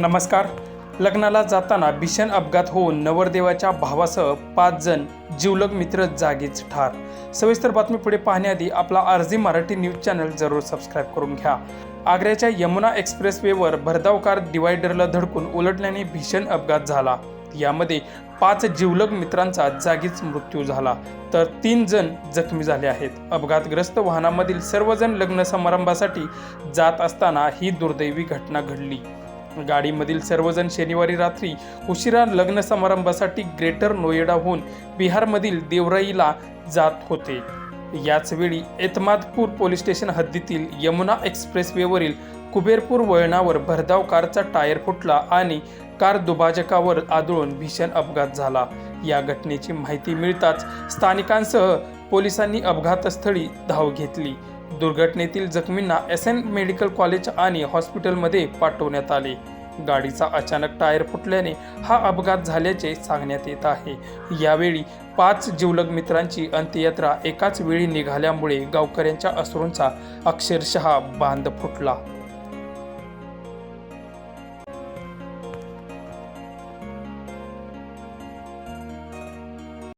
नमस्कार. लग्नाला जाताना भीषण अपघात होऊन नवरदेवाच्या भावासह पाच जण जिवलग मित्र जागीच ठार. सविस्तर बातमी पुढे पाहण्याआधी आपला आरजी मराठी न्यूज चॅनल जरूर सबस्क्राईब करून घ्या. आग्र्याच्या यमुना एक्सप्रेसवेवर भरधाव कार डिवायडरला धडकून उलटल्याने भीषण अपघात झाला. यामध्ये पाच जिवलग मित्रांचा जागीच मृत्यू झाला. तर तीन जण जखमी झाले आहेत. अपघातग्रस्त वाहनामधील सर्वजण लग्न समारंभासाठी जात असताना ही दुर्दैवी घटना घडली. गाडीमधील सर्वजण शनिवारी रात्री उशिरा लग्न समारंभासाठी ग्रेटर नोएडाहून बिहारमधील देवराईला जात होते. याचवेळी एतमादपूर पोलीस स्टेशन हद्दीतील यमुना एक्सप्रेसवेवरील कुबेरपूर वळणावर भरधाव कारचा टायर फुटला आणि कार दुभाजकावर आदळून भीषण अपघात झाला. या घटनेची माहिती मिळताच स्थानिकांसह पोलिसांनी अपघातस्थळी धाव घेतली. दुर्घटनेतील जखमींना एस एन मेडिकल कॉलेज आणि हॉस्पिटलमध्ये पाठवण्यात आले. गाडीचा अचानक टायर फुटल्याने हा अपघात झाल्याचे सांगण्यात येत आहे. यावेळी पाच जिवलग मित्रांची अंत्ययात्रा एकाच वेळी निघाल्यामुळे गावकऱ्यांच्या अश्रूंचा अक्षरशः बांध फुटला.